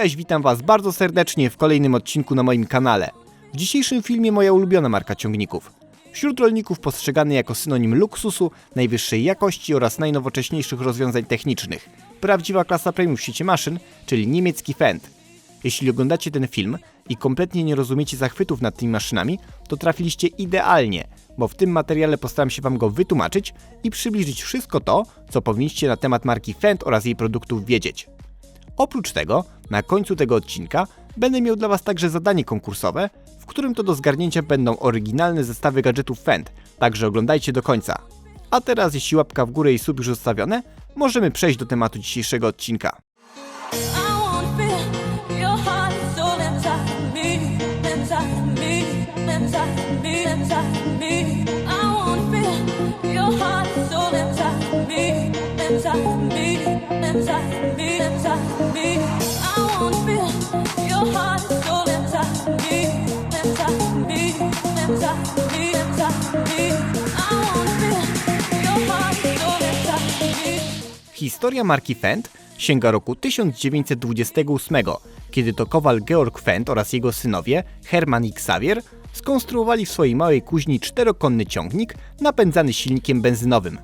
Cześć, witam Was bardzo serdecznie w kolejnym odcinku na moim kanale. W dzisiejszym filmie moja ulubiona marka ciągników. Wśród rolników postrzegany jako synonim luksusu, najwyższej jakości oraz najnowocześniejszych rozwiązań technicznych. Prawdziwa klasa premium w świecie maszyn, czyli niemiecki Fendt. Jeśli oglądacie ten film i kompletnie nie rozumiecie zachwytów nad tymi maszynami, to trafiliście idealnie, bo w tym materiale postaram się Wam go wytłumaczyć i przybliżyć wszystko to, co powinniście na temat marki Fendt oraz jej produktów wiedzieć. Oprócz tego, na końcu tego odcinka będę miał dla Was także zadanie konkursowe, w którym to do zgarnięcia będą oryginalne zestawy gadżetów Fendt, także oglądajcie do końca. A teraz, jeśli łapka w górę i sub już zostawione, możemy przejść do tematu dzisiejszego odcinka. Historia marki Fendt sięga roku 1928, kiedy to kowal Georg Fendt oraz jego synowie Hermann i Xavier skonstruowali w swojej małej kuźni czterokonny ciągnik napędzany silnikiem benzynowym.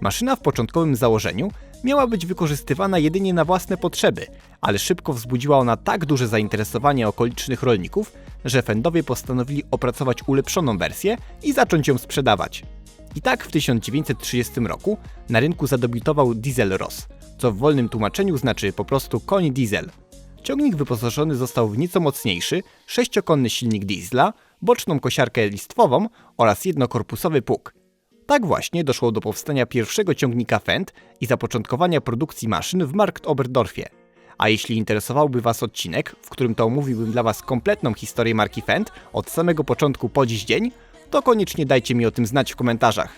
Maszyna w początkowym założeniu miała być wykorzystywana jedynie na własne potrzeby, ale szybko wzbudziła ona tak duże zainteresowanie okolicznych rolników, że Fendowie postanowili opracować ulepszoną wersję i zacząć ją sprzedawać. I tak w 1930 roku na rynku zadebiutował Diesel Ross, co w wolnym tłumaczeniu znaczy po prostu koń diesel. Ciągnik wyposażony został w nieco mocniejszy, sześciokonny silnik diesla, boczną kosiarkę listwową oraz jednokorpusowy pług. Tak właśnie doszło do powstania pierwszego ciągnika Fendt i zapoczątkowania produkcji maszyn w Markt Oberdorfie. A jeśli interesowałby Was odcinek, w którym to omówiłbym dla Was kompletną historię marki Fendt od samego początku po dziś dzień, to koniecznie dajcie mi o tym znać w komentarzach.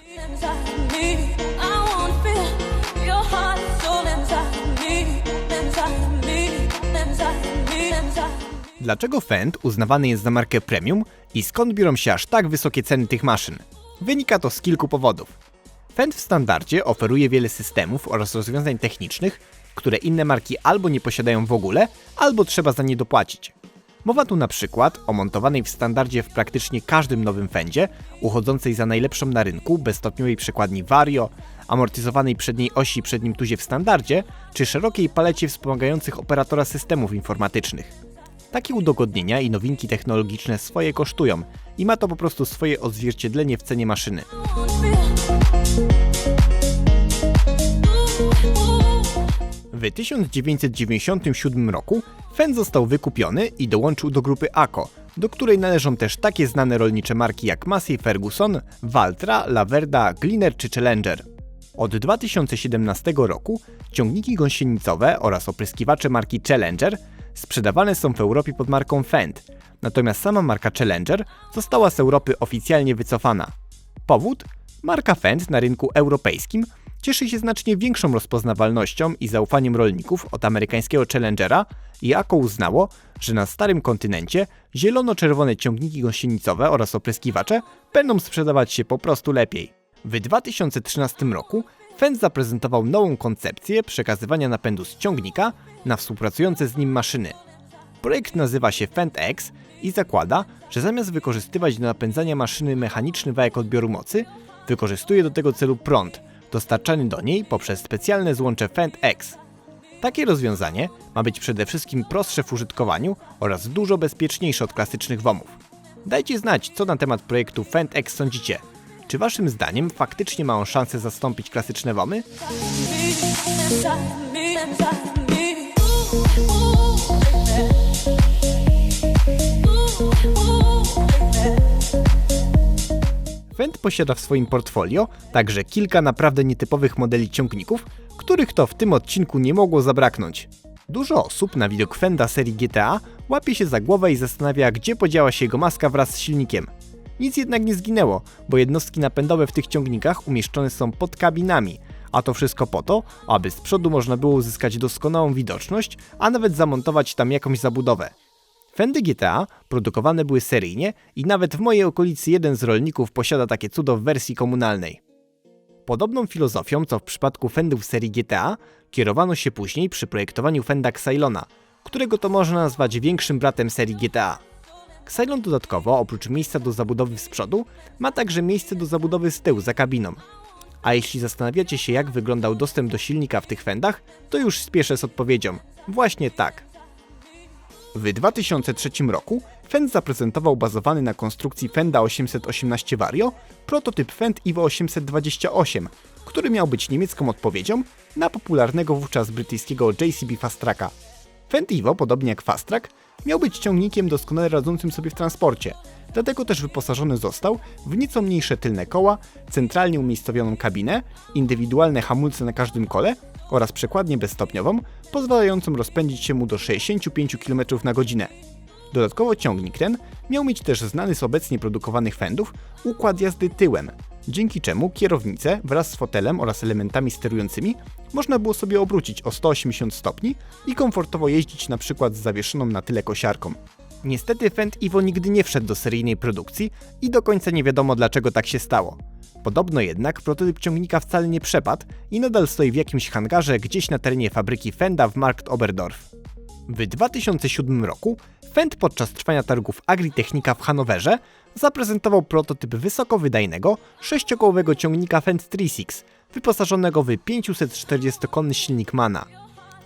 Dlaczego Fendt uznawany jest za markę premium i skąd biorą się aż tak wysokie ceny tych maszyn? Wynika to z kilku powodów. Fendt w standardzie oferuje wiele systemów oraz rozwiązań technicznych, które inne marki albo nie posiadają w ogóle, albo trzeba za nie dopłacić. Mowa tu na przykład o montowanej w standardzie w praktycznie każdym nowym Fendzie, uchodzącej za najlepszą na rynku bezstopniowej przekładni Vario, amortyzowanej przedniej osi przednim tuzie w standardzie, czy szerokiej palecie wspomagających operatora systemów informatycznych. Takie udogodnienia i nowinki technologiczne swoje kosztują i ma to po prostu swoje odzwierciedlenie w cenie maszyny. W 1997 roku Fendt został wykupiony i dołączył do grupy ACO, do której należą też takie znane rolnicze marki jak Massey Ferguson, Valtra, Laverda, Gleaner czy Challenger. Od 2017 roku ciągniki gąsienicowe oraz opryskiwacze marki Challenger sprzedawane są w Europie pod marką Fendt, natomiast sama marka Challenger została z Europy oficjalnie wycofana. Powód? Marka Fendt na rynku europejskim cieszy się znacznie większą rozpoznawalnością i zaufaniem rolników od amerykańskiego Challengera i uznało, że na starym kontynencie zielono-czerwone ciągniki gąsienicowe oraz opryskiwacze będą sprzedawać się po prostu lepiej. W 2013 roku Fendt zaprezentował nową koncepcję przekazywania napędu z ciągnika na współpracujące z nim maszyny. Projekt nazywa się Fendt X i zakłada, że zamiast wykorzystywać do napędzania maszyny mechaniczny wałek odbioru mocy, wykorzystuje do tego celu prąd, dostarczany do niej poprzez specjalne złącze Fendt X. Takie rozwiązanie ma być przede wszystkim prostsze w użytkowaniu oraz dużo bezpieczniejsze od klasycznych WOMów. Dajcie znać, co na temat projektu Fendt X sądzicie. Czy waszym zdaniem faktycznie ma on szansę zastąpić klasyczne WOMy? Fendt posiada w swoim portfolio także kilka naprawdę nietypowych modeli ciągników, których to w tym odcinku nie mogło zabraknąć. Dużo osób na widok Fenda serii GTA łapie się za głowę i zastanawia, gdzie podziała się jego maska wraz z silnikiem. Nic jednak nie zginęło, bo jednostki napędowe w tych ciągnikach umieszczone są pod kabinami, a to wszystko po to, aby z przodu można było uzyskać doskonałą widoczność, a nawet zamontować tam jakąś zabudowę. Fendy GTA produkowane były seryjnie i nawet w mojej okolicy jeden z rolników posiada takie cudo w wersji komunalnej. Podobną filozofią, co w przypadku Fendów serii GTA, kierowano się później przy projektowaniu Fenda Xylona, którego to można nazwać większym bratem serii GTA. Xylon dodatkowo, oprócz miejsca do zabudowy z przodu, ma także miejsce do zabudowy z tyłu za kabiną. A jeśli zastanawiacie się jak wyglądał dostęp do silnika w tych Fendach, to już spieszę z odpowiedzią. Właśnie tak. W 2003 roku Fend zaprezentował bazowany na konstrukcji Fenda 818 Vario prototyp Fend Evo 828, który miał być niemiecką odpowiedzią na popularnego wówczas brytyjskiego JCB Fastracka. Fend Evo, podobnie jak Fastrack, miał być ciągnikiem doskonale radzącym sobie w transporcie, dlatego też wyposażony został w nieco mniejsze tylne koła, centralnie umiejscowioną kabinę, indywidualne hamulce na każdym kole oraz przekładnię bezstopniową, pozwalającą rozpędzić się mu do 65 km na godzinę. Dodatkowo ciągnik ten miał mieć też znany z obecnie produkowanych Fendów układ jazdy tyłem, dzięki czemu kierownicę wraz z fotelem oraz elementami sterującymi można było sobie obrócić o 180 stopni i komfortowo jeździć na przykład z zawieszoną na tyle kosiarką. Niestety Fend Evo nigdy nie wszedł do seryjnej produkcji i do końca nie wiadomo dlaczego tak się stało. Podobno jednak prototyp ciągnika wcale nie przepadł i nadal stoi w jakimś hangarze gdzieś na terenie fabryki Fenda w Markt Oberdorf. W 2007 roku Fend podczas trwania targów Agritechnika w Hanowerze zaprezentował prototyp wysokowydajnego, sześciokołowego ciągnika Fend 36, wyposażonego w 540-konny silnik MANA.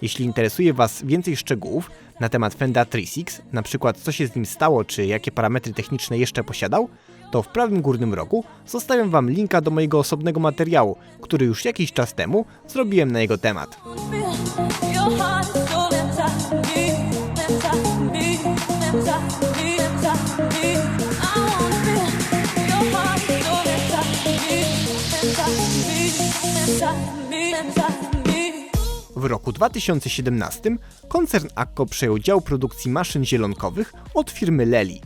Jeśli interesuje Was więcej szczegółów na temat Fenda 36, na przykład co się z nim stało, czy jakie parametry techniczne jeszcze posiadał, to w prawym górnym rogu zostawiam Wam linka do mojego osobnego materiału, który już jakiś czas temu zrobiłem na jego temat. W roku 2017 koncern Akko przejął dział produkcji maszyn zielonkowych od firmy Lely.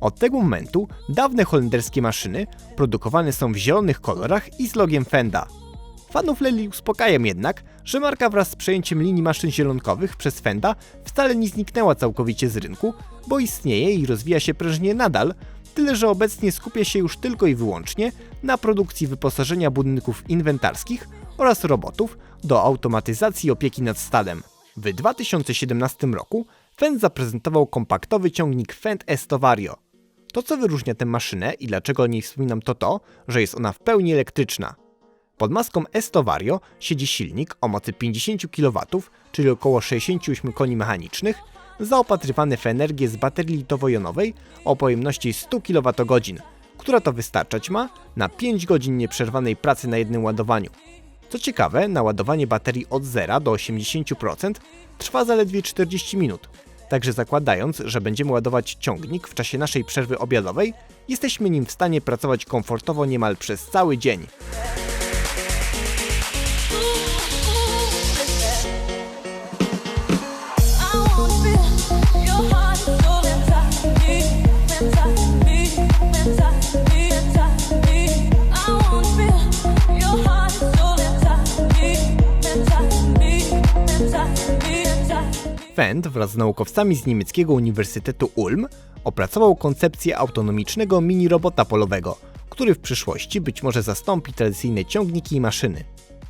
Od tego momentu dawne holenderskie maszyny produkowane są w zielonych kolorach i z logiem Fenda. Fanów Lely uspokajam jednak, że marka wraz z przejęciem linii maszyn zielonkowych przez Fenda wcale nie zniknęła całkowicie z rynku, bo istnieje i rozwija się prężnie nadal, tyle że obecnie skupia się już tylko i wyłącznie na produkcji wyposażenia budynków inwentarskich oraz robotów do automatyzacji opieki nad stadem. W 2017 roku Fend zaprezentował kompaktowy ciągnik Fend Esto Vario. To co wyróżnia tę maszynę i dlaczego o niej wspominam to to, że jest ona w pełni elektryczna. Pod maską Esto Vario siedzi silnik o mocy 50 kW, czyli około 68 koni mechanicznych, zaopatrywany w energię z baterii litowo-jonowej o pojemności 100 kWh, która to wystarczać ma na 5 godzin nieprzerwanej pracy na jednym ładowaniu. Co ciekawe, naładowanie baterii od 0 do 80% trwa zaledwie 40 minut, także zakładając, że będziemy ładować ciągnik w czasie naszej przerwy obiadowej, jesteśmy nim w stanie pracować komfortowo niemal przez cały dzień. Inside me. Fend wraz z naukowcami z niemieckiego Uniwersytetu Ulm opracował koncepcję autonomicznego mini-robota polowego, który w przyszłości być może zastąpi tradycyjne ciągniki i maszyny.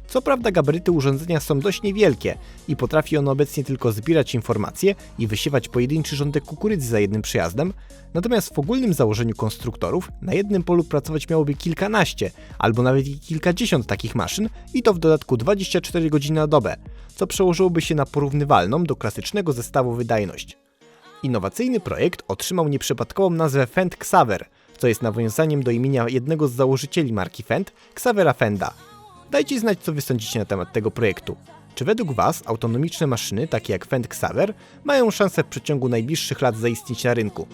Co prawda gabaryty urządzenia są dość niewielkie i potrafi ono obecnie tylko zbierać informacje i wysiewać pojedynczy rządek kukurydzy za jednym przejazdem, natomiast w ogólnym założeniu konstruktorów na jednym polu pracować miałoby kilkanaście albo nawet i kilkadziesiąt takich maszyn i to w dodatku 24 godziny na dobę, co przełożyłoby się na porównywalną do klasycznego zestawu wydajność. Innowacyjny projekt otrzymał nieprzypadkową nazwę Fend Xaver, co jest nawiązaniem do imienia jednego z założycieli marki Fend, Xavera Fenda. Dajcie znać, co wy sądzicie na temat tego projektu. Czy według Was autonomiczne maszyny, takie jak Fend Xaver, mają szansę w przeciągu najbliższych lat zaistnieć na rynku?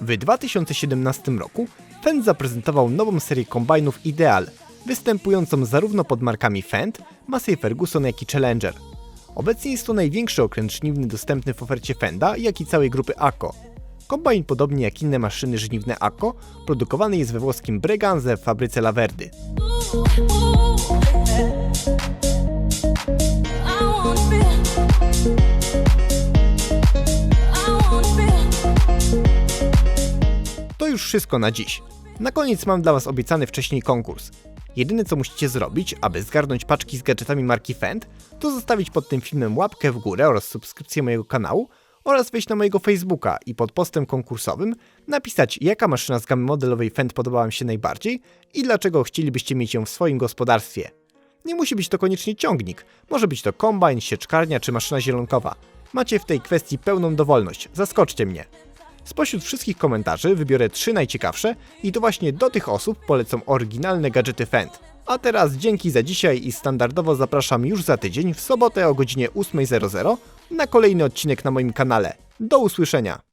W 2017 roku Fend zaprezentował nową serię kombajnów Ideal, występującą zarówno pod markami Fendt, Massey Ferguson, jak i Challenger. Obecnie jest to największy okręt żniwny dostępny w ofercie Fenda, jak i całej grupy ACO. Kombajn, podobnie jak inne maszyny żniwne ACO, produkowany jest we włoskim Breganze w fabryce Laverdy. To już wszystko na dziś. Na koniec mam dla Was obiecany wcześniej konkurs. Jedyne co musicie zrobić, aby zgarnąć paczki z gadżetami marki Fendt, to zostawić pod tym filmem łapkę w górę oraz subskrypcję mojego kanału oraz wejść na mojego Facebooka i pod postem konkursowym napisać jaka maszyna z gamy modelowej Fendt podobała mi się najbardziej i dlaczego chcielibyście mieć ją w swoim gospodarstwie. Nie musi być to koniecznie ciągnik, może być to kombajn, sieczkarnia czy maszyna zielonkowa. Macie w tej kwestii pełną dowolność, zaskoczcie mnie. Spośród wszystkich komentarzy wybiorę trzy najciekawsze i to właśnie do tych osób polecą oryginalne gadżety Fendt. A teraz dzięki za dzisiaj i standardowo zapraszam już za tydzień w sobotę o godzinie 8.00 na kolejny odcinek na moim kanale. Do usłyszenia!